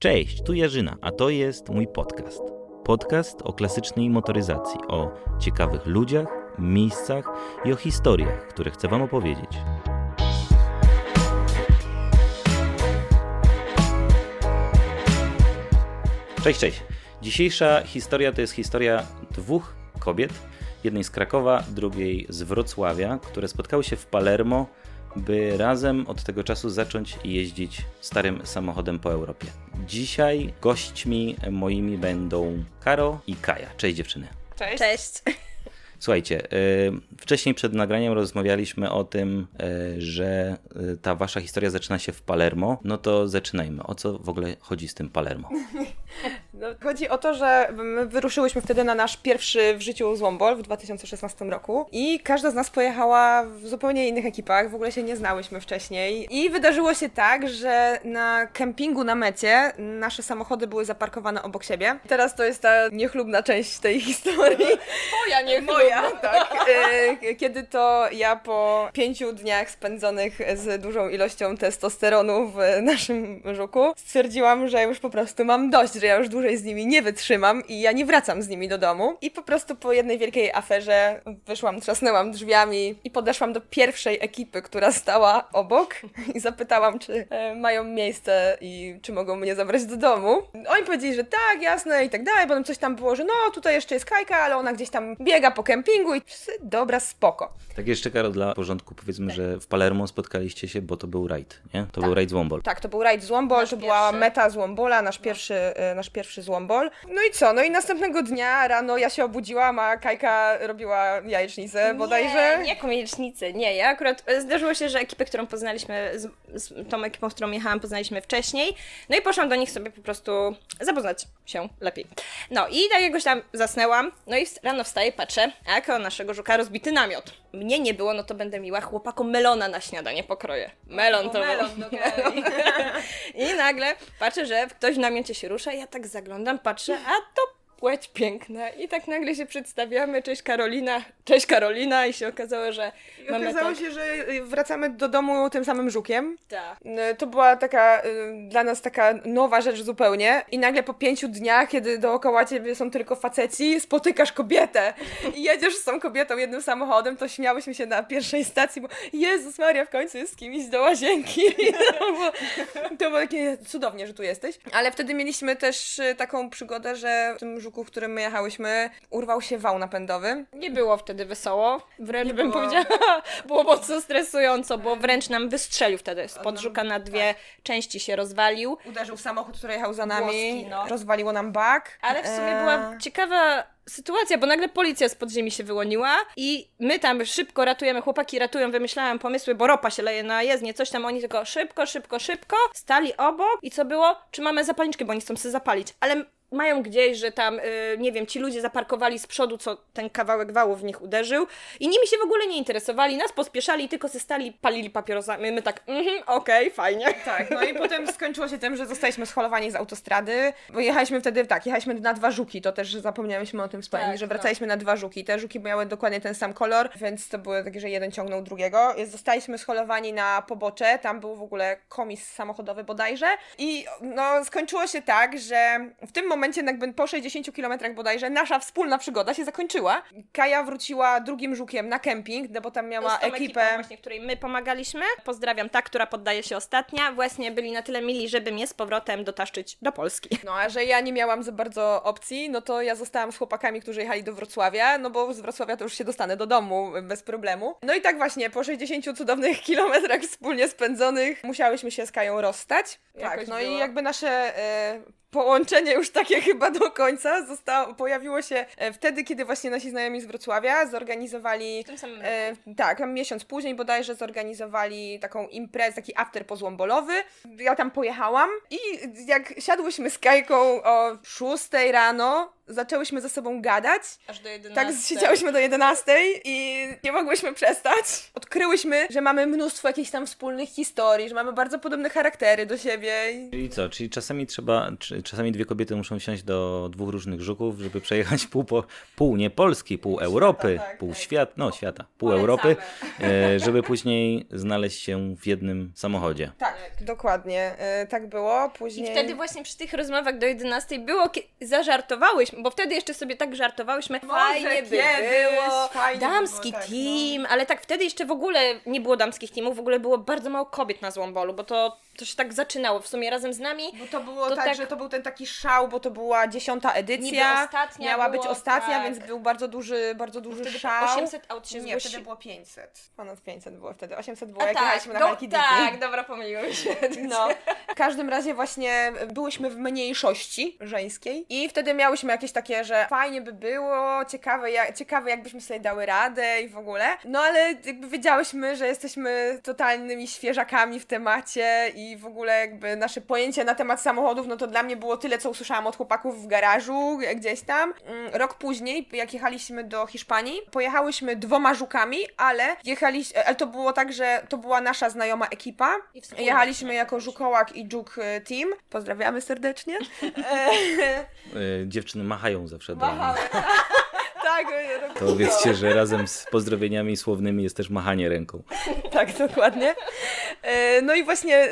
Cześć, tu Jarzyna, a to jest mój podcast. Podcast o klasycznej motoryzacji, o ciekawych ludziach, miejscach i o historiach, które chcę Wam opowiedzieć. Cześć, cześć. Dzisiejsza historia to jest historia dwóch kobiet. Jednej z Krakowa, drugiej z Wrocławia, które spotkały się w Palermo, by razem od tego czasu zacząć jeździć starym samochodem po Europie. Dzisiaj gośćmi moimi będą Karo i Kaja. Cześć dziewczyny. Cześć. Cześć. Słuchajcie, y, wcześniej przed nagraniem rozmawialiśmy o tym, y, że y, ta wasza historia zaczyna się w Palermo. No to zaczynajmy. O co w ogóle chodzi z tym Palermo? No, chodzi o to, że my wyruszyłyśmy wtedy na nasz pierwszy w życiu złombol w 2016 roku i każda z nas pojechała w zupełnie innych ekipach, w ogóle się nie znałyśmy wcześniej. I wydarzyło się tak, że na kempingu na mecie nasze samochody były zaparkowane obok siebie. Teraz to jest ta niechlubna część tej historii. Moja nie Moja, tak. E, Kiedy to ja po pięciu dniach spędzonych z dużą ilością testosteronu w naszym żuku stwierdziłam, że już po prostu mam dość, że ja już dłużej z nimi nie wytrzymam i ja nie wracam z nimi do domu. I po prostu po jednej wielkiej aferze wyszłam, trzasnęłam drzwiami i podeszłam do pierwszej ekipy, która stała obok i zapytałam, czy e, mają miejsce i czy mogą mnie zabrać do domu. Oni powiedzieli, że tak, jasne i tak dalej. Potem coś tam było, że no tutaj jeszcze jest Kajka, ale ona gdzieś tam biega po i wszyscy, dobra, spoko. Tak jeszcze, Karo, dla porządku powiedzmy, że w Palermo spotkaliście się, bo to był rajd, nie? To był rajd z Wombol. Tak, to był rajd Złombol, Nasz to była pierwszy. meta Złombola, nasz pierwszy, e, nasz pierwszy Złombol. No i co? No i następnego dnia rano ja się obudziłam, a Kajka robiła jajecznicę bodajże. Nie, nie komiecznicy, nie. Ja akurat e, zdarzyło się, że ekipę, którą poznaliśmy, z, z tą ekipą, z którą jechałam, poznaliśmy wcześniej. No i poszłam do nich sobie po prostu zapoznać się lepiej. No i tak jakoś tam zasnęłam. No i rano wstaję, patrzę, a jak o naszego żuka rozbity namiot. Mnie nie było, no to będę miła. Chłopakom melona na śniadanie pokroję. Melon to melon, był. okej. I nagle patrzę, że ktoś w namiocie się rusza, ja tak zaglądam, patrzę, a to płeć piękna. I tak nagle się przedstawiamy, cześć Karolina, cześć Karolina i się okazało, że I mamy okazało tak... się, że wracamy do domu tym samym żukiem. Tak. Y, To była taka y, dla nas taka nowa rzecz zupełnie. I nagle po pięciu dniach, kiedy dookoła ciebie są tylko faceci, spotykasz kobietę i jedziesz z tą kobietą jednym samochodem, to śmiałyśmy się na pierwszej stacji, bo Jezus Maria, w końcu jest z kimś do łazienki. To było, to było takie cudownie, że tu jesteś. Ale wtedy mieliśmy też y, taką przygodę, że w tym żuku, w którym my jechałyśmy, urwał się wał napędowy. Nie było wtedy wesoło, wręcz Nie bym było. powiedziała, było mocno stresująco, bo wręcz nam wystrzelił wtedy. Spod żuka na dwie części się rozwalił. Uderzył w samochód, który jechał za nami, Włoski, no. rozwaliło nam bak. Ale w sumie Eee, była ciekawa sytuacja, bo nagle policja z podziemi się wyłoniła i my tam szybko ratujemy, chłopaki ratują, wymyślałem pomysły, bo ropa się leje na jezdnię, coś tam, oni tylko szybko, szybko, szybko, stali obok i co było? Czy mamy zapalniczkę, bo oni chcą sobie zapalić, ale mają gdzieś, że tam, y, nie wiem, ci ludzie zaparkowali z przodu, co ten kawałek wału w nich uderzył i nimi się w ogóle nie interesowali, nas pospieszali, tylko se stali, palili papierosami, my tak, mhm, okej, fajnie. Tak, no i potem skończyło się tym, że zostaliśmy scholowani z autostrady, bo jechaliśmy wtedy, tak, jechaliśmy na dwa żuki, to też zapomniałyśmy o tym wspomnieć, Tak, że no. wracaliśmy na dwa żuki. Te żuki miały dokładnie ten sam kolor, więc to były takie, że jeden ciągnął drugiego. Zostaliśmy scholowani na pobocze, tam był w ogóle komis samochodowy bodajże i no skończyło się tak, że w tym momencie jakby po 60 km bodajże nasza wspólna przygoda się zakończyła. Kaja wróciła drugim żukiem na kemping, no bo tam miała ekipę. ekipą właśnie, której my pomagaliśmy. Pozdrawiam ta, która poddaje się ostatnia. Właśnie byli na tyle mili, żeby mnie z powrotem dotaszczyć do Polski. No, a że ja nie miałam za bardzo opcji, no to ja zostałam z chłopakami, którzy jechali do Wrocławia, no bo z Wrocławia to już się dostanę do domu bez problemu. No i tak właśnie, po 60 cudownych kilometrach wspólnie spędzonych, musiałyśmy się z Kają rozstać. Tak, Jakoś no było. i jakby nasze e, połączenie już takie chyba do końca zostało, pojawiło się e, wtedy, kiedy właśnie nasi znajomi z Wrocławia zorganizowali W tym samym E, tak, tam miesiąc później bodajże zorganizowali taką imprezę, taki after pozłombolowy. Ja tam pojechałam i jak siadłyśmy z Kajką o 6 rano, zaczęłyśmy ze sobą gadać. Aż do 11. Tak, siedziałyśmy do 11 i nie mogłyśmy przestać. Odkryłyśmy, że mamy mnóstwo jakichś tam wspólnych historii, że mamy bardzo podobne charaktery do siebie. i- Czyli co, czyli czasami trzeba, czy czasami dwie kobiety muszą wsiąść do dwóch różnych żuków, żeby przejechać pół, po, pół nie Polski, pół Europy, tak, pół tak. świata, no świata, pół Polecamy. Europy, e, żeby później znaleźć się w jednym samochodzie. Tak, dokładnie. e, tak było. I Później. wtedy właśnie przy tych rozmowach do 11 było, kie- zażartowałyśmy, bo wtedy jeszcze sobie tak żartowałyśmy, Może fajnie by kiedyś, było, fajnie by damski było, tak, team, ale tak wtedy jeszcze w ogóle nie było damskich teamów, w ogóle było bardzo mało kobiet na Złombolu, bo to, to się tak zaczynało w sumie razem z nami. Bo to było To tak, tak- że to był ten taki szał, bo to była dziesiąta edycja. Ostatnia Miała było, być ostatnia, tak. więc był bardzo duży, bardzo duży Wtedy szał. 800 aut się Nie, wtedy było 500. Ponad 500 było wtedy. 800 było, A jak tak, jechaliśmy na do, Wielki tak, dobra, pomyliłem się. No, w każdym razie właśnie byłyśmy w mniejszości żeńskiej i wtedy miałyśmy jakieś takie, że fajnie by było, ciekawe, jak, ciekawe jakbyśmy sobie dały radę i w ogóle. No ale jakby wiedziałyśmy, że jesteśmy totalnymi świeżakami w temacie i w ogóle jakby nasze pojęcie na temat samochodów, no to dla mnie było tyle, co usłyszałam od chłopaków w garażu, gdzieś tam. Mm, Rok później, jak jechaliśmy do Hiszpanii, pojechałyśmy dwoma żukami, ale jechaliśmy, ale to było tak, że to była nasza znajoma ekipa. Jechaliśmy jako. Żukołak i Żuk e, Team. Pozdrawiamy serdecznie. E, E, dziewczyny machają zawsze do mnie. Machały. Tak, To wiedzcie, że razem z pozdrowieniami słownymi jest też machanie ręką. Tak, dokładnie. E, No i właśnie e,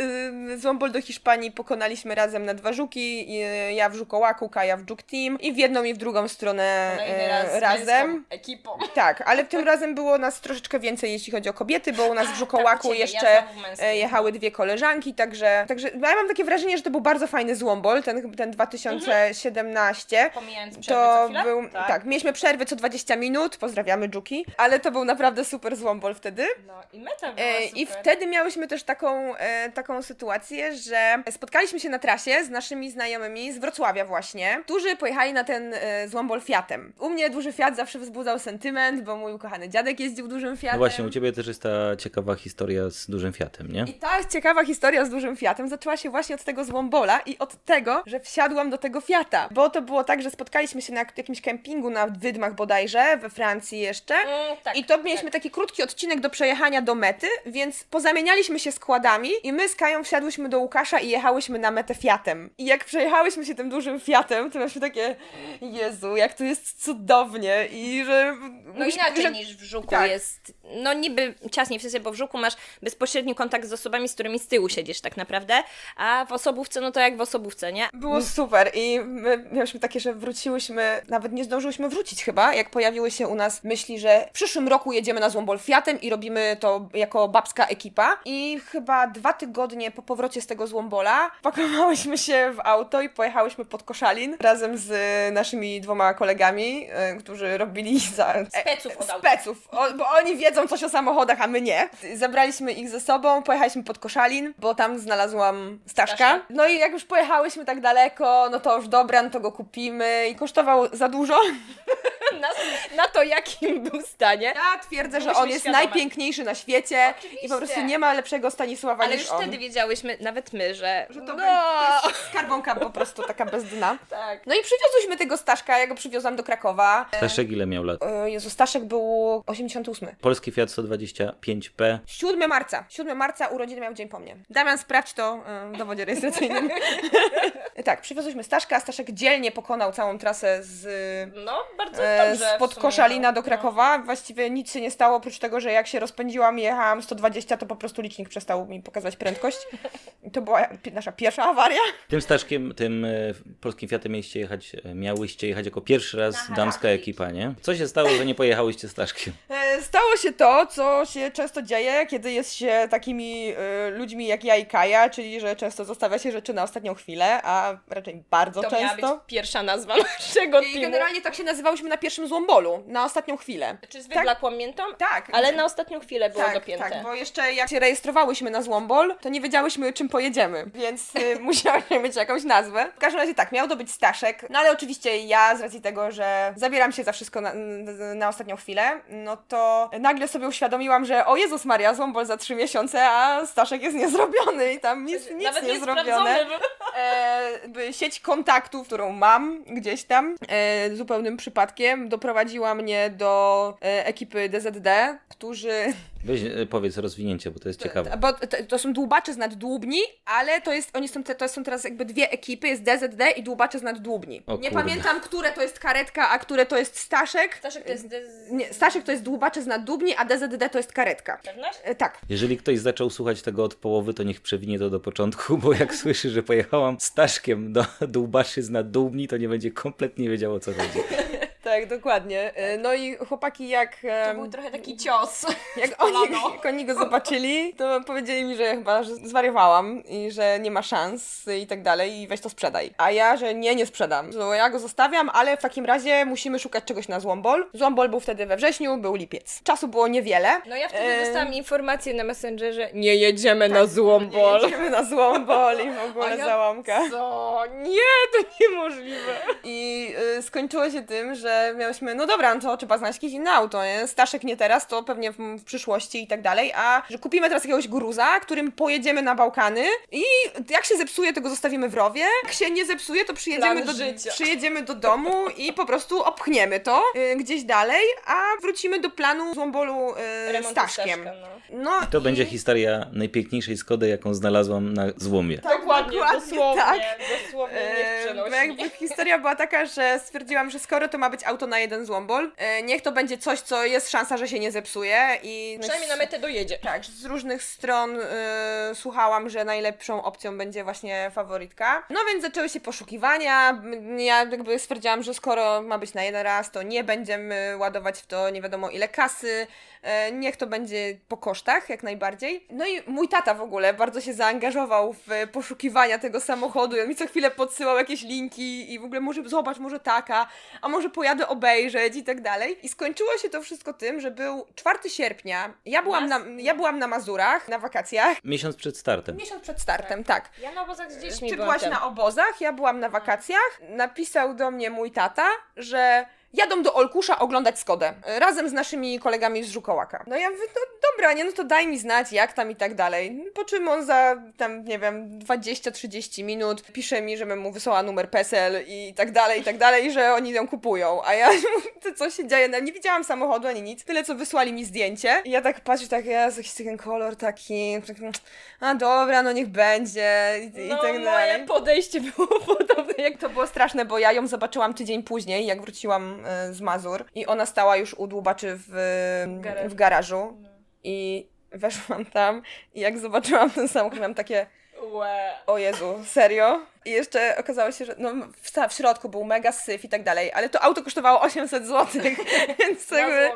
z Wombol do Hiszpanii pokonaliśmy razem na dwa żuki. e, Ja w Żukołaku, Kaja w Żuk Team. I w jedną i w drugą stronę e, raz razem. ekipą. Tak, ale tym razem było nas troszeczkę więcej, jeśli chodzi o kobiety, bo u nas w Żukołaku u ciebie, jeszcze ja e, jechały dwie koleżanki, także, także ja mam takie wrażenie, że to był bardzo fajny złombol, ten, ten 2017. Pomijając przerwy To był, tak. mieliśmy przerwy co 20 minut, pozdrawiamy Dżuki, ale to był naprawdę super złombol wtedy. No i meta była E, super. I wtedy miałyśmy też taką, e, taką sytuację, że spotkaliśmy się na trasie z naszymi znajomymi z Wrocławia właśnie, którzy pojechali na ten e, złombol Fiatem. U mnie duży Fiat zawsze wzbudzał sentyment, bo mój ukochany dziadek jeździł dużym Fiatem. No właśnie, u ciebie też jest ta ciekawa historia z dużym Fiatem, nie? I ta ciekawa historia z dużym Fiatem zaczęła się właśnie od tego złombola i od tego, że wsiadłam do tego Fiata. Bo to było tak, że spotkaliśmy się na jakimś kempingu na Wydmach bodajże, we Francji jeszcze. Mm, tak, I to mieliśmy taki krótki odcinek do przejechania do mety, więc pozamienialiśmy się składami i my z Kają wsiadłyśmy do Łukasza i jechałyśmy na metę Fiatem. I jak przejechałyśmy się tym dużym Fiatem, to mieliśmy takie, Jezu, jak to jest cudownie i że... No inaczej że... niż w żuku tak. jest. No niby ciasniej w sensie, bo w żuku masz bezpośredni kontakt z osobami, z którymi z tyłu siedzisz tak naprawdę, a w osobówce, no to jak w osobówce, nie? Było super i my miałyśmy takie, że wróciłyśmy, nawet nie zdążyłyśmy wrócić chyba, jak pojawiły się u nas myśli, że w przyszłym roku jedziemy na Złombol Fiatem i robimy to jako babska ekipa. I chyba dwa tygodnie po powrocie z tego Złombola pakowałyśmy się w auto i pojechałyśmy pod Koszalin razem z naszymi dwoma kolegami, e, którzy robili za... e, Speców od auta. Speców, o, bo oni wiedzą coś o samochodach, a my nie. Zabraliśmy ich ze sobą, pojechaliśmy pod Koszalin, bo tam znalazłam Staszka. Staszka. No i jak już pojechałyśmy tak daleko, no to już dobra, no to go kupimy i kosztował za dużo. Na, na to, jakim był w stanie. Ja twierdzę, że Byłyśmy on jest świadome. najpiękniejszy na świecie Oczywiście. i po prostu nie ma lepszego Stanisława Ale niż już on. wtedy wiedziałyśmy, nawet my, że. Że to, no, to jest skarbonka po prostu taka bez dna. tak. No i przywiozłyśmy tego Staszka, ja go przywiozłam do Krakowa. Staszek ile miał lat? E, Jezu, Staszek był 88. Polski Fiat 125P. 7 marca. 7 marca urodziny miał dzień po mnie. Damian, sprawdź to e, w dowodzie rejestracyjnym. tak, przywiozłyśmy Staszka. Staszek dzielnie pokonał całą trasę z, No, bardzo e, spod w sumie, Koszalina no. do Krakowa. Właściwie nic się nie stało, oprócz tego, że jak się rozpędziłam i jechałam 120, to po prostu licznik przestał mi pokazywać prędkość. I to była nasza pierwsza awaria. Tym Staszkiem, tym e, polskim Fiatem mieliście jechać, e, miałyście jechać jako pierwszy raz Na damska ekipa, nie? Co się stało, że nie pojechałyście Staszkiem? E, Stało się to, co się często dzieje, kiedy jest się takimi ludźmi jak ja i Kaja, czyli że często zostawia się rzeczy na ostatnią chwilę, a raczej bardzo To miała często. być pierwsza nazwa naszego I teamu. generalnie tak się nazywałyśmy na pierwszym złombolu, na ostatnią chwilę. Czy z wywlakłą miętą? Tak. Ale na ostatnią chwilę było tak, dopięte. tak, bo jeszcze jak się rejestrowałyśmy na Złombol, to nie wiedziałyśmy czym pojedziemy, więc y, musiałyśmy mieć jakąś nazwę. W każdym razie tak, miał to być Staszek, no ale oczywiście ja z racji tego, że zabieram się za wszystko na, na ostatnią chwilę, no to nagle sobie uświadomiłam, że o Jezus Maria, Złombol za trzy miesiące, a Staszek jest niezrobiony i tam nic, nic Nawet nie nie zrobione. bo- e, sieć kontaktów, którą mam gdzieś tam, e, zupełnym przypadkiem, doprowadziła mnie do e, ekipy DZD, którzy Weź e, powiedz rozwinięcie, bo to jest ciekawe. Bo to, to są dłubacze z naddłubni, ale to jest, oni są, te, to są teraz jakby dwie ekipy, jest DZD i dłubacze z naddłubni. O Nie kurde. pamiętam, które to jest karetka, a które to jest Staszek. Staszek to jest... dez- Nie, Staszek to jest dłubacze z naddłubni, a DZD to jest karetka. Pewność? E, tak. Jeżeli ktoś zaczął słuchać tego od połowy, to niech przewinie to do początku, bo jak słyszy, że pojechałam Staszkiem do dłubaszy z naddłubni, to nie będzie kompletnie wiedział o co chodzi. Tak, dokładnie. E, No i chłopaki jak... To był trochę taki cios. Jak oni, jak oni go zobaczyli, to powiedzieli mi, że chyba że zwariowałam i że nie ma szans i tak dalej i weź to sprzedaj. A ja, że nie, nie sprzedam. To ja go zostawiam, ale w takim razie musimy szukać czegoś na Złombol. Złombol był wtedy we wrześniu, był lipiec. Czasu było niewiele. No ja wtedy E, dostałam informację na Messengerze, nie jedziemy na Złombol. Jedziemy na Złombol i w ogóle A ja- załamka. Co? Nie, to niemożliwe. I y, skończyło się tym, że miałyśmy, no dobra, no to trzeba znaleźć jakieś inne auto, nie? Staszek nie teraz, to pewnie w, w przyszłości i tak dalej, a że kupimy teraz jakiegoś gruza, którym pojedziemy na Bałkany i jak się zepsuje, to go zostawimy w rowie, jak się nie zepsuje, to przyjedziemy, Plan do, życia. przyjedziemy do domu i po prostu opchniemy to y, gdzieś dalej, a wrócimy do planu Złombolu y, Remontu Staszkiem. Staszka, no. No To i... będzie historia najpiękniejszej Skody, jaką znalazłam na złomie. Tak, Dokładnie, dosłownie, tak. dosłownie nie E, w Bo przenośni. jakby historia była taka, że stwierdziłam, że skoro to ma być auto na jeden złombol, e, niech to będzie coś, co jest szansa, że się nie zepsuje i... Przynajmniej na metę dojedzie. Tak, z różnych stron e, słuchałam, że najlepszą opcją będzie właśnie faworytka. No więc zaczęły się poszukiwania. Ja jakby stwierdziłam, że skoro ma być na jeden raz, to nie będziemy ładować w to nie wiadomo ile kasy. E, Niech to będzie po kosztach, jak najbardziej. No i mój tata w ogóle bardzo się zaangażował w poszukiwania tego samochodu. On mi co chwilę podsyłał jakieś linki i w ogóle może zobacz, może taka, a może pojadę obejrzeć i tak dalej. I skończyło się to wszystko tym, że był 4 sierpnia. Ja byłam na, ja byłam na Mazurach na wakacjach. Miesiąc przed startem. Miesiąc przed startem, tak. Ja na obozach z dziećmi Ty byłam byłaś tam. na obozach, ja byłam na wakacjach. Napisał do mnie mój tata, że jadą do Olkusza oglądać Skodę. e, Razem z naszymi kolegami z Żukołaka. No ja mówię, no dobra, nie, no to daj mi znać, jak tam i tak dalej. Po czym on za tam, nie wiem, 20-30 minut pisze mi, żebym mu wysłała numer PESEL i tak dalej, i tak dalej, że oni ją kupują. A ja mówię, to co się dzieje? No, nie widziałam samochodu ani nic. Tyle, co wysłali mi zdjęcie. I ja tak patrzę, tak, ja jakiś ten kolor taki, taki, a dobra, no niech będzie i, i no, tak dalej. moje podejście było podobne jak To było straszne, bo ja ją zobaczyłam tydzień później, jak wróciłam e, z Mazur i ona stała już u dłubaczy w, garażu. w garażu i weszłam tam i jak zobaczyłam ten samochód, miałam takie Łe. o Jezu, serio? I jeszcze okazało się, że no, w, w środku był mega syf i tak dalej, ale to auto kosztowało 800 zł, więc jakby...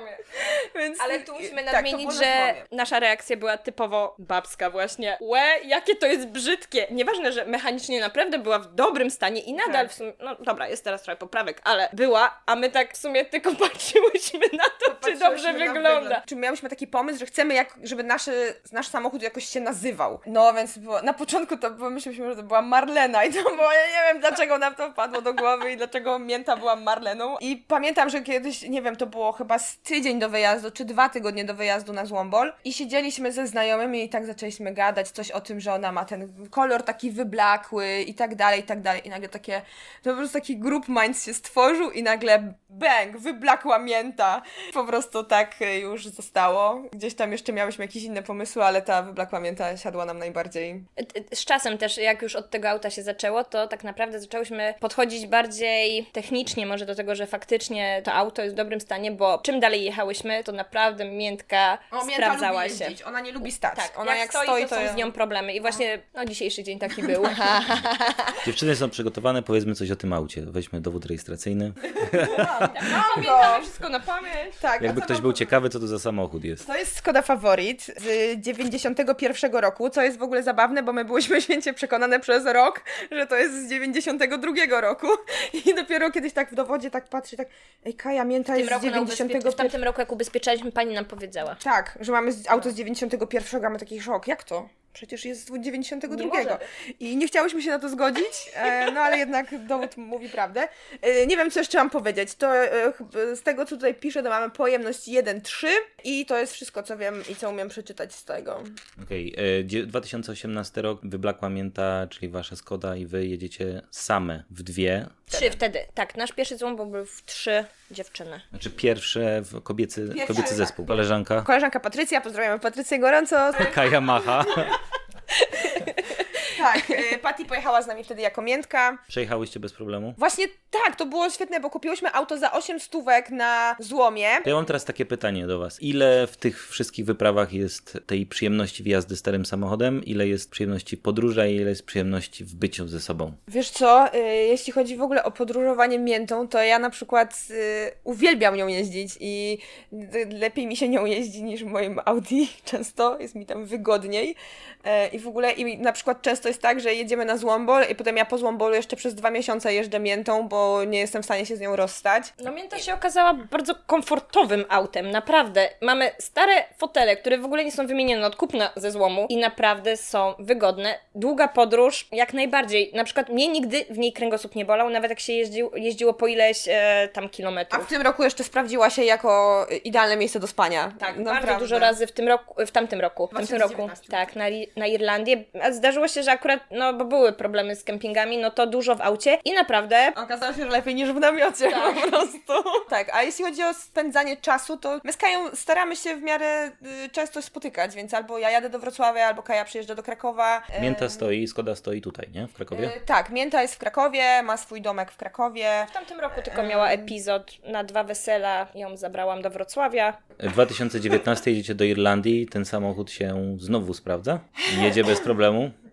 Więc, Ale tu musimy tak, nadmienić, że nasza reakcja była typowo babska właśnie. Łe, jakie to jest brzydkie. Nieważne, że mechanicznie naprawdę była w dobrym stanie i nadal Tak. w sumie, no dobra, jest teraz trochę poprawek, ale była, a my tak w sumie tylko patrzyłyśmy na to, czy dobrze wygląda. wygląd. Czy miałyśmy taki pomysł, że chcemy, jak, żeby naszy, nasz samochód jakoś się nazywał. No więc było, na początku to pomyśleliśmy, że to była Marlena i to było, ja nie wiem dlaczego nam to wpadło do głowy i dlaczego Mięta była Marleną. I pamiętam, że kiedyś, nie wiem, to było chyba z tydzień do wyjazdu, czy dwa tygodnie do wyjazdu na Złombol i siedzieliśmy ze znajomymi i tak zaczęliśmy gadać coś o tym, że ona ma ten kolor taki wyblakły i tak dalej, i tak dalej. I nagle takie, to po prostu taki group mind się stworzył i nagle bang, wyblakła mięta. Po prostu tak e, już zostało. Gdzieś tam jeszcze miałyśmy jakieś inne pomysły, ale ta wyblakła mięta siadła nam najbardziej. Z czasem też, jak już od tego auta się zaczęło, to tak naprawdę zaczęłyśmy podchodzić bardziej technicznie może do tego, że faktycznie to auto jest w dobrym stanie, bo czym dalej jechałyśmy, to naprawdę miętka sprawdzała się. Ona nie lubi stać. Tak, ona jak, stoi, to, są z nią problemy. I właśnie no, dzisiejszy dzień taki był. Dziewczyny są przygotowane, powiedzmy coś o tym aucie. Weźmy dowód rejestracyjny. No, pamiętamy wszystko na pamięć. Tak, Jakby ktoś był ciekawy, co to za samochód jest. To jest Skoda Favorit z 91 roku, co jest w ogóle zabawne, bo my byłyśmy święcie przekonane przez rok, że to jest z 92 roku i dopiero kiedyś tak w dowodzie tak patrzy, tak ej Kaja, mięta jest z roku na ubezpie- 91 w tamtym roku, jak ubezpieczaliśmy, pani nam powiedziała. Tak, że mamy auto z 91, a my taki szok. Jak to? Przecież jest z 92. Nie może I nie chciałyśmy się na to zgodzić, e, no ale jednak dowód mówi prawdę. E, nie wiem, co jeszcze mam powiedzieć. To e, z tego, co tutaj piszę, to mamy pojemność 1,3 i to jest wszystko, co wiem i co umiem przeczytać z tego. Okej, dzie- 2018 rok, wyblakła mięta, czyli wasza Skoda i wy jedziecie same w dwie. Trzy wtedy. Tak, nasz pierwszy złom był w trzy dziewczyny. Znaczy pierwsze w kobiecy, Pierwsze, kobiecy tak. zespół. Koleżanka Koleżanka Patrycja, pozdrawiamy Patrycję gorąco. Kaja Macha. Tak, e, Patty pojechała z nami wtedy jako miętka. Przejechałyście bez problemu? Właśnie tak, to było świetne, bo kupiłyśmy auto za 8 stówek na złomie. To ja mam teraz takie pytanie do was. Ile w tych wszystkich wyprawach jest tej przyjemności wjazdy starym samochodem? Ile jest przyjemności podróża i ile jest przyjemności w byciu ze sobą? Wiesz co, y, jeśli chodzi w ogóle o podróżowanie miętą, to ja na przykład y, uwielbiam nią jeździć i y, lepiej mi się nią jeździ niż moim Audi często, jest mi tam wygodniej. I w ogóle i na przykład często jest tak, że jedziemy na Złombol i potem ja po Złombolu jeszcze przez dwa miesiące jeżdżę miętą, bo nie jestem w stanie się z nią rozstać. No Mięta się okazała bardzo komfortowym autem, naprawdę. Mamy stare fotele, które w ogóle nie są wymienione od kupna ze złomu i naprawdę są wygodne. Długa podróż, jak najbardziej. Na przykład mnie nigdy w niej kręgosłup nie bolał, nawet jak się jeździł, jeździło po ileś e, tam A kilometrów. w tym roku jeszcze sprawdziła się jako idealne miejsce do spania. Tak, Naprawdę. bardzo dużo razy w tym roku, w tamtym roku, w tamtym roku, 2019. tak, na, na Irlandię. A zdarzyło się, że akurat, no bo były problemy z kempingami, no to dużo w aucie i naprawdę Okazało się, że lepiej niż w namiocie Tak. po prostu. Tak, a jeśli chodzi o spędzanie czasu, to my z Kają staramy się w miarę y, często spotykać, więc albo ja jadę do Wrocławia, albo Kaja przyjeżdża do Krakowa. E, Mięta stoi, Skoda stoi tutaj, nie? W Krakowie? e, tak, Mięta jest w Krakowie, ma swój domek w Krakowie. w tamtym roku tylko miała epizod na dwa wesela, ją zabrałam do Wrocławia. W 2019 jedziecie do Irlandii, ten samochód się znowu sprawdza? Jedzie bez problemu?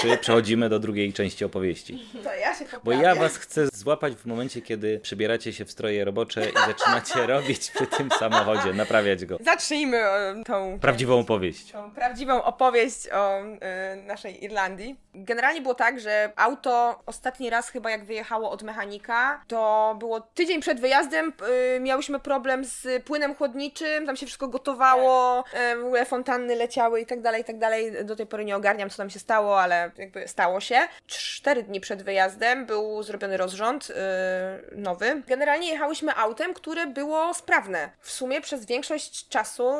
Czy przechodzimy do drugiej części opowieści? To ja się Bo ja was chcę złapać w momencie, kiedy przebieracie się w stroje robocze i zaczynacie robić przy tym samochodzie, naprawiać go. Zacznijmy e, tą Prawdziwą opowieść. tą prawdziwą opowieść o y, naszej Irlandii. Generalnie było tak, że auto ostatni raz chyba jak wyjechało od mechanika, to było tydzień przed wyjazdem, y, miałyśmy problem z płynem chłodniczym, tam się wszystko gotowało, y, w ogóle fontanny leciały i tak dalej, i tak dalej. Do tej pory nie ogarniam, co tam się stało, ale jakby stało się. Cztery dni przed wyjazdem był zrobiony rozrząd y, nowy. Generalnie jechałyśmy autem, które było sprawne. W sumie przez większość czasu,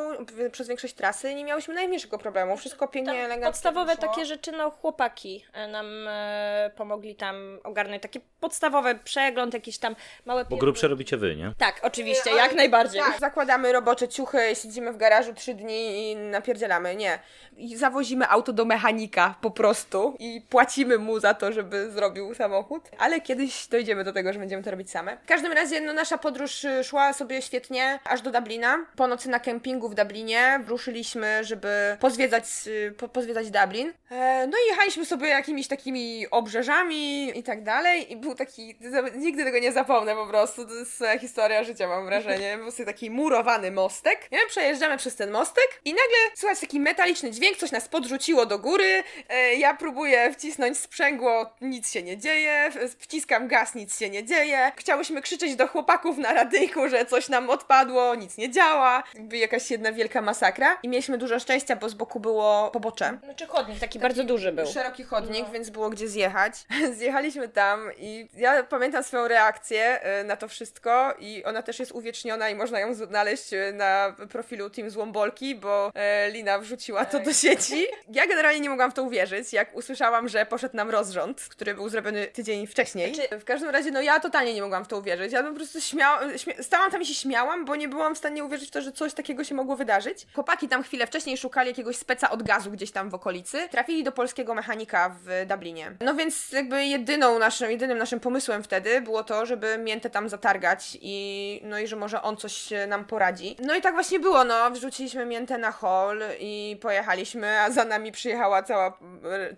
przez większość trasy nie miałyśmy najmniejszego problemu. Wszystko pięknie, Tam elegancko podstawowe wyszło. takie rzeczy, no chłopaki e, nam e, pomogli tam ogarnąć taki podstawowy przegląd, jakieś tam małe Bo grubsze robicie wy, nie? Tak, oczywiście, Ale- jak najbardziej. Tak, zakładamy robocze ciuchy, siedzimy w garażu trzy dni i napierdzielamy. Nie. I zawozimy auto do mechanika po prostu i płacimy mu za to, żeby zrobił samochód. Ale kiedyś dojdziemy do tego, że będziemy to robić same. W każdym razie, no, nasza podróż y, szła sobie świetnie, aż do Dublina. Po nocy na kempingu w Dublinie ruszyliśmy, żeby pozwiedzać, y, po, pozwiedzać Dublin. E, no i jechaliśmy sobie jakimiś takimi obrzeżami i tak dalej. I był taki, nigdy tego nie zapomnę po prostu. To jest moja historia życia, mam wrażenie. Był sobie taki murowany mostek. Nie? Przejeżdżamy przez ten mostek i nagle słychać taki metaliczny dźwięk, coś nas podrzuciło do góry. E, ja próbuję wcisnąć sprzęgło, nic się nie dzieje. Wciskam gaz, nic się nie dzieje. Chciałyśmy krzyczeć do chłopaków na radyjku, że coś nam odpadło, nic nie działa. Jakby jakaś jedna wielka masakra. I mieliśmy dużo szczęścia, bo z boku było pobocze. Znaczy chodnik taki bardzo duży był. Szeroki chodnik, więc było gdzie zjechać. Zjechaliśmy tam i ja pamiętam swoją reakcję e, na to wszystko i ona też jest uwieczniona i można ją znaleźć e, na profilu Team Złombolki, bo e, Lina wrzuciła to do sieci. Ja generalnie nie mogłam w to uwierzyć, jak usłyszałam, że poszedł nam rozrząd, który był zrobiony tydzień wcześniej. Znaczy- W każdym razie, no ja totalnie nie mogłam w to uwierzyć. Ja po prostu śmiałam, śmia- stałam tam i się śmiałam, bo nie byłam w stanie uwierzyć w to, że coś takiego się mogło wydarzyć. Chłopaki tam chwilę wcześniej szukali jakiegoś speca od gazu gdzieś tam w okolicy. Trafili do polskiego mechanika w Dublinie. No więc jakby jedyną naszym, jedynym naszym pomysłem wtedy było to, żeby miętę tam zatargać i no i że może on coś nam poradzi. No i tak właśnie było, no. Wrzuciliśmy miętę na hol i pojechaliśmy, a za nami przyjechała cała,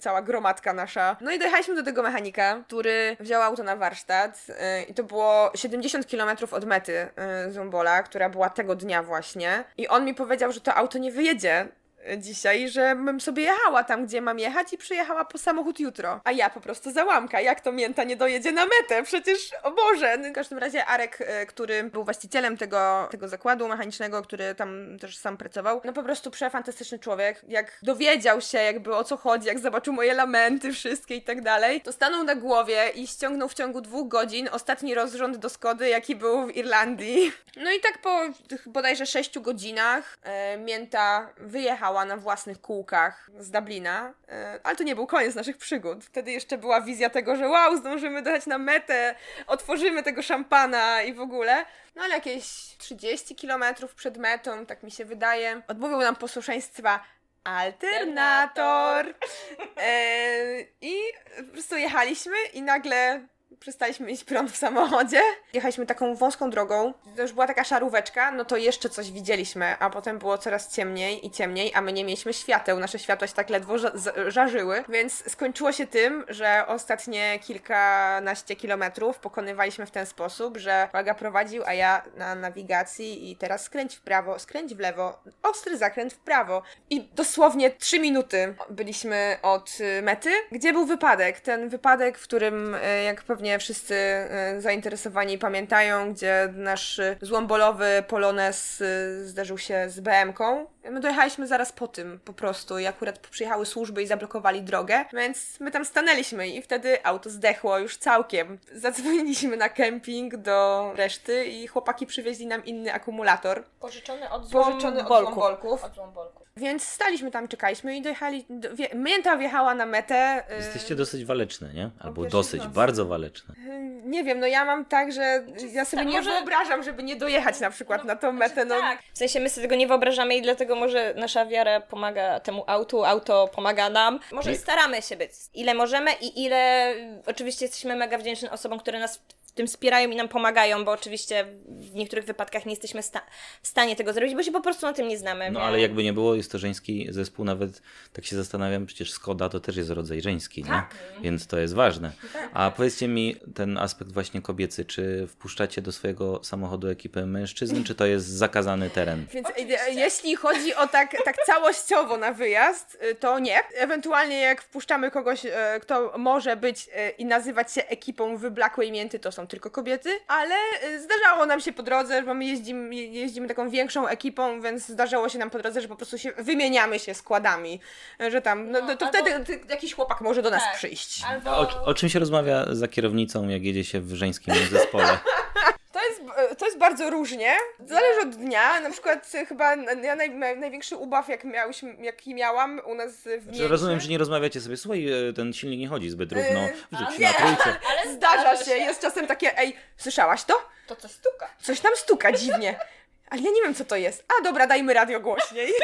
cała gromadka nasza. No i dojechaliśmy do tego mechanika, który wziął auto na warsztat e, i to było 70 km od mety e, Zumbola, która była tego dnia właśnie. I on mi powiedział, że to auto nie wyjedzie dzisiaj, że bym sobie jechała tam, gdzie mam jechać i przyjechała po samochód jutro. A ja po prostu załamka. Jak to mięta nie dojedzie na metę? Przecież, o Boże! No, W każdym razie Arek, e, który był właścicielem tego, tego zakładu mechanicznego, który tam też sam pracował, no po prostu przefantastyczny człowiek. Jak dowiedział się jakby o co chodzi, jak zobaczył moje lamenty wszystkie i tak dalej, to stanął na głowie i ściągnął w ciągu dwóch godzin ostatni rozrząd do Skody, jaki był w Irlandii. No i tak po tych bodajże sześciu godzinach e, Mięta wyjechała na własnych kółkach z Dublina, e, ale to nie był koniec naszych przygód. Wtedy jeszcze była wizja tego, że wow, zdążymy dojechać na metę, otworzymy tego szampana i w ogóle. No ale jakieś 30 kilometrów przed metą, tak mi się wydaje, odmówił nam posłuszeństwa alternator. E, I po prostu jechaliśmy i nagle przestaliśmy mieć prąd w samochodzie. Jechaliśmy taką wąską drogą, to już była taka szaróweczka, no to jeszcze coś widzieliśmy, a potem było coraz ciemniej i ciemniej, a my nie mieliśmy świateł, nasze światła się tak ledwo żarzyły, więc skończyło się tym, że ostatnie kilkanaście kilometrów pokonywaliśmy w ten sposób, że kolega prowadził, a ja na nawigacji i teraz skręć w prawo, skręć w lewo, ostry zakręt w prawo. I dosłownie trzy minuty byliśmy od mety, gdzie był wypadek. Ten wypadek, w którym, y, jak pewnie wszyscy y, zainteresowani pamiętają, gdzie nasz y, złombolowy Polones y, zderzył się z BM-ką. My dojechaliśmy zaraz po tym po prostu i akurat przyjechały służby i zablokowali drogę, więc my tam stanęliśmy i wtedy auto zdechło już całkiem. Zadzwoniliśmy na kemping do reszty i chłopaki przywieźli nam inny akumulator. Pożyczony od Pożyczony od złombolków. Od złombolków. Więc staliśmy tam, czekaliśmy i dojechali. Do, wie, Mięta wjechała na metę. y, Jesteście dosyć waleczne, nie? Albo dosyć, nocy. bardzo waleczne. y, Nie wiem, no ja mam tak, że ja sobie tak, nie może- wyobrażam, żeby nie dojechać na przykład na tą metę. No, Tak. W sensie my sobie tego nie wyobrażamy i dlatego może nasza wiara pomaga temu autu, auto pomaga nam. Może staramy się być ile możemy i ile oczywiście jesteśmy mega wdzięczni osobom, które nas w tym wspierają i nam pomagają, bo oczywiście w niektórych wypadkach nie jesteśmy sta- w stanie tego zrobić, bo się po prostu na tym nie znamy. No nie? ale jakby nie było, jest to żeński zespół, nawet tak się zastanawiam, przecież Skoda to też jest rodzaj żeński, nie? Tak. Więc to jest ważne. A powiedzcie mi ten aspekt właśnie kobiecy, czy wpuszczacie do swojego samochodu ekipę mężczyzn, czy to jest zakazany teren? Więc Oczywiście. e, jeśli chodzi o tak, tak całościowo na wyjazd, y, to nie. Ewentualnie jak wpuszczamy kogoś, e, kto może być e, i nazywać się ekipą wyblakłej mięty, to są tylko kobiety, ale e, zdarzało nam się po drodze, bo my jeździmy, je- jeździmy taką większą ekipą, więc zdarzało się nam po drodze, że po prostu się wymieniamy się składami, e, że tam, no, No, to albo- wtedy ty, jakiś chłopak może do nas Tak. przyjść. Albo... O, o czym się rozmawia za kierownicą, jak jedzie się w żeńskim zespole? To jest, e, to jest bardzo różnie. Zależy od dnia. Na przykład e, chyba ja naj, naj- największy ubaw, jak miałyśmy, jaki miałam u nas w Znaczy, mieście. rozumiem, że nie rozmawiacie sobie, słuchaj, e, ten silnik nie chodzi zbyt równo, Yy, nie, na trójkę. ale Zdarza się, jest czasem takie, ej, słyszałaś to? To coś stuka. Coś tam stuka dziwnie. Ale ja nie wiem, co to jest. A dobra, dajmy radio głośniej.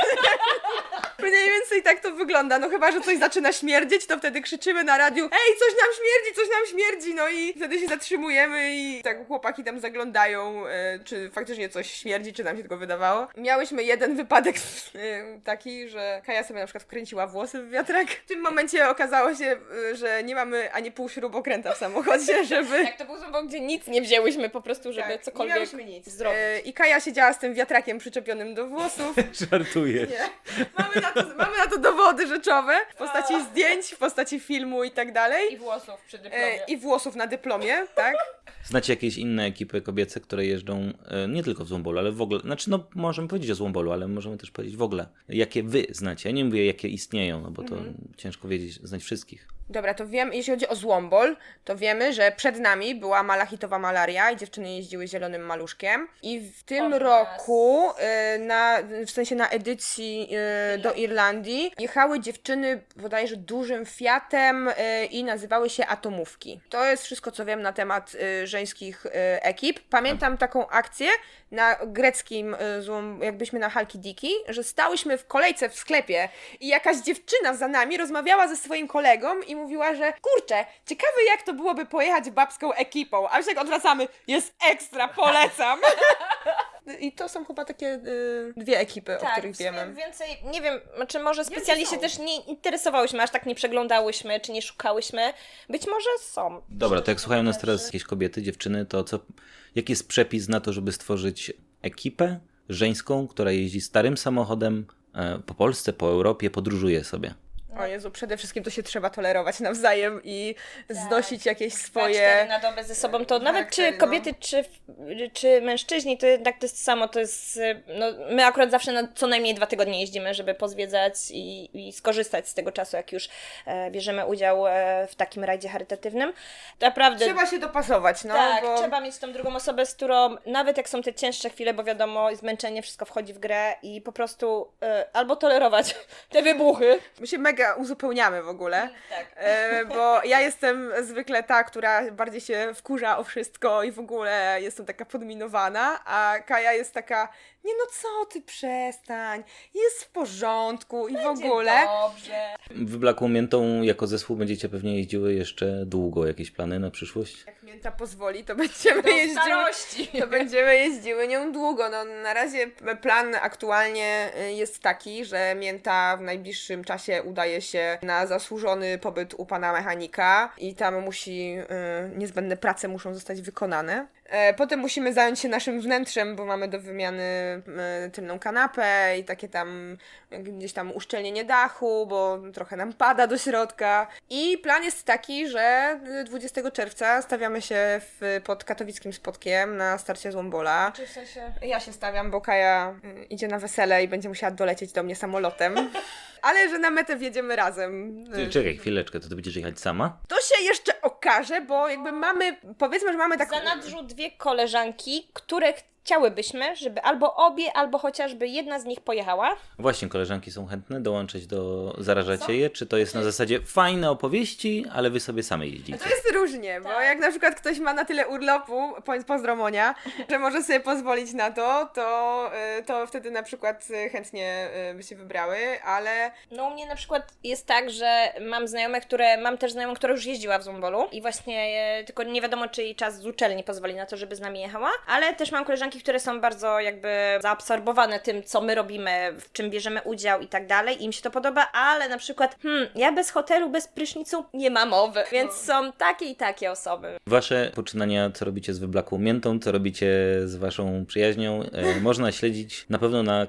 Mniej więcej tak to wygląda. No chyba, że coś zaczyna śmierdzieć, to wtedy krzyczymy na radiu Ej, coś nam śmierdzi, coś nam śmierdzi! No i wtedy się zatrzymujemy i tak chłopaki tam zaglądają, e, czy faktycznie coś śmierdzi, czy nam się tylko wydawało. Miałyśmy jeden wypadek e, taki, że Kaja sobie na przykład wkręciła włosy w wiatrak. W tym momencie okazało się, e, że nie mamy ani pół śrubokręta w samochodzie, żeby... Jak to był złom, gdzie nic nie wzięłyśmy po prostu, żeby Tak, cokolwiek nie miałyśmy nic. zrobić. E, I Kaja siedziała z tym wiatrakiem przyczepionym do włosów. Żartuję. Nie. Mamy, na to, mamy na to dowody rzeczowe w postaci zdjęć, w postaci filmu i tak dalej. I włosów przy E, dyplomie. I włosów na dyplomie, tak? Znacie jakieś inne ekipy kobiece, które jeżdżą e, nie tylko w Złombolu, ale w ogóle, znaczy no możemy powiedzieć o Złombolu, ale możemy też powiedzieć w ogóle, jakie wy znacie. Ja nie mówię, jakie istnieją, no bo to ciężko wiedzieć, znać wszystkich. Dobra, to wiem, jeśli chodzi o Złombol, to wiemy, że przed nami była malachitowa malaria i dziewczyny jeździły zielonym maluszkiem. I w tym roku, e, na, w sensie na edycji e, do Irlandii, jechały dziewczyny bodajże dużym Fiatem e, i nazywały się Atomówki. To jest wszystko, co wiem na temat żeńskich ekip. Pamiętam taką akcję na greckim, złom, jakbyśmy na Halki Diki, że stałyśmy w kolejce w sklepie i jakaś dziewczyna za nami rozmawiała ze swoim kolegą i mówiła, że kurczę, ciekawe jak to byłoby pojechać babską ekipą. A my się tak odwracamy, jest ekstra, polecam. I to są chyba takie y, dwie ekipy, o których Tak, w sumie wiemy. Więcej, nie wiem, czy może specjalnie się też nie interesowałyśmy, aż tak nie przeglądałyśmy, czy nie szukałyśmy. Być może są. Dobra, to jak słuchają nas teraz jakieś kobiety, dziewczyny, to co, jaki jest przepis na to, żeby stworzyć ekipę żeńską, która jeździ starym samochodem e, po Polsce, po Europie, podróżuje sobie. O Jezu, przede wszystkim to się trzeba tolerować nawzajem i znosić jakieś Dwa, swoje... na dobę ze sobą, to nawet czy charaktery, no. kobiety, czy, czy mężczyźni, to jednak to jest samo, to jest, no, my akurat zawsze na co najmniej dwa tygodnie jeździmy, żeby pozwiedzać i, i skorzystać z tego czasu, jak już e, bierzemy udział e, w takim rajdzie charytatywnym. Naprawdę... Trzeba się dopasować, no, tak, bo... trzeba mieć tą drugą osobę, z którą nawet jak są te cięższe chwile, bo wiadomo, zmęczenie, wszystko wchodzi w grę i po prostu e, albo tolerować te wybuchy. My się mega uzupełniamy w ogóle. Tak. E, bo ja jestem zwykle ta, która bardziej się wkurza o wszystko i w ogóle jestem taka podminowana, a Kaja jest taka, nie no co ty, przestań, jest w porządku i w ogóle. Dobrze. Wyblakłą miętą jako zespół będziecie pewnie jeździły jeszcze długo. Jakieś plany na przyszłość? Jak mięta pozwoli, to będziemy Do jeździły. starości. To będziemy jeździły nią długo. No, na razie plan aktualnie y, jest taki, że Mięta w najbliższym czasie udaje się na zasłużony pobyt u pana mechanika i tam musi, y, niezbędne prace muszą zostać wykonane. E, Potem musimy zająć się naszym wnętrzem, bo mamy do wymiany y, tylną kanapę i takie tam gdzieś tam uszczelnienie dachu, bo trochę nam pada do środka. I plan jest taki, że y, 20 czerwca stawiamy się w, pod katowickim spotkiem na starcie Złombola. Czy w sensie... Ja się stawiam, bo Kaja y, idzie na wesele i będzie musiała dolecieć do mnie samolotem. Ale że na metę wjedziemy razem. Ty, czekaj chwileczkę, to ty będziesz jechać sama? To się jeszcze okaże, bo jakby mamy, powiedzmy, że mamy tak... W zanadrzu dwie koleżanki, które chciałybyśmy, żeby albo obie, albo chociażby jedna z nich pojechała. Właśnie, koleżanki są chętne dołączyć do Zarażacie je? Czy to jest na zasadzie fajne opowieści, ale wy sobie same jeździcie? To jest różnie, bo Tak. jak na przykład ktoś ma na tyle urlopu, po- pozdro Monia, że może sobie pozwolić na to, to, y, to wtedy na przykład y, chętnie y, by się wybrały, ale No u mnie na przykład jest tak, że mam znajome, które, mam też znajomą, która już jeździła w Zumbolu i właśnie e, tylko nie wiadomo, czy jej czas z uczelni pozwoli na to, żeby z nami jechała, ale też mam koleżanki, które są bardzo jakby zaabsorbowane tym, co my robimy, w czym bierzemy udział i tak dalej, im się to podoba, ale na przykład, hmm, ja bez hotelu, bez prysznicu nie ma mowy, więc są takie i takie osoby. Wasze poczynania, co robicie z wyblakłą miętą, co robicie z waszą przyjaźnią, e, można śledzić na pewno na, e,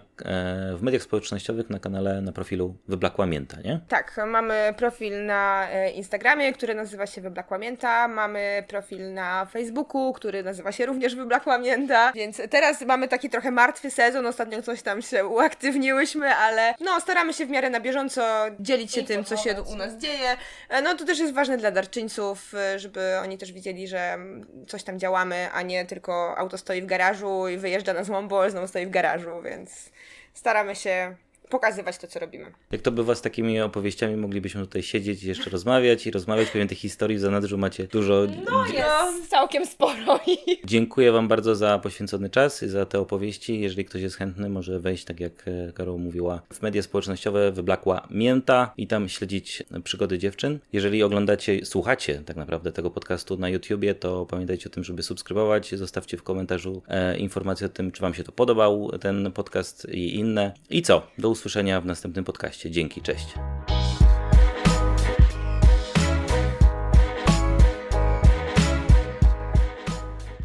w mediach społecznościowych na kanale, na profilu Wyblakła Mięta, nie? tak, mamy profil na e, Instagramie, który nazywa się Wyblakła Mięta, mamy profil na Facebooku, który nazywa się również Wyblakła Mięta, więc teraz mamy taki trochę martwy sezon, ostatnio coś tam się uaktywniłyśmy, ale no staramy się w miarę na bieżąco dzielić się tym, co się u nas dzieje. E, No to też jest ważne dla darczyńców, e, żeby oni też widzieli, że mm, coś tam działamy, a nie tylko auto stoi w garażu i wyjeżdża na złombol, znowu stoi w garażu, więc staramy się pokazywać to, co robimy. Jak to bywa z takimi opowieściami, moglibyśmy tutaj siedzieć i jeszcze rozmawiać i rozmawiać, pewnie tych historii w zanadrzu macie dużo. No jest całkiem sporo Dziękuję Wam bardzo za poświęcony czas i za te opowieści. Jeżeli ktoś jest chętny, może wejść, tak jak e, Karol mówiła, w media społecznościowe Wyblakła Mięta i tam śledzić przygody dziewczyn. Jeżeli oglądacie, słuchacie tak naprawdę tego podcastu na YouTubie, to pamiętajcie o tym, żeby subskrybować. Zostawcie w komentarzu e, informację o tym, czy Wam się to podobał, ten podcast i inne. I co? Do usłyszenia w następnym podcaście. Dzięki, cześć.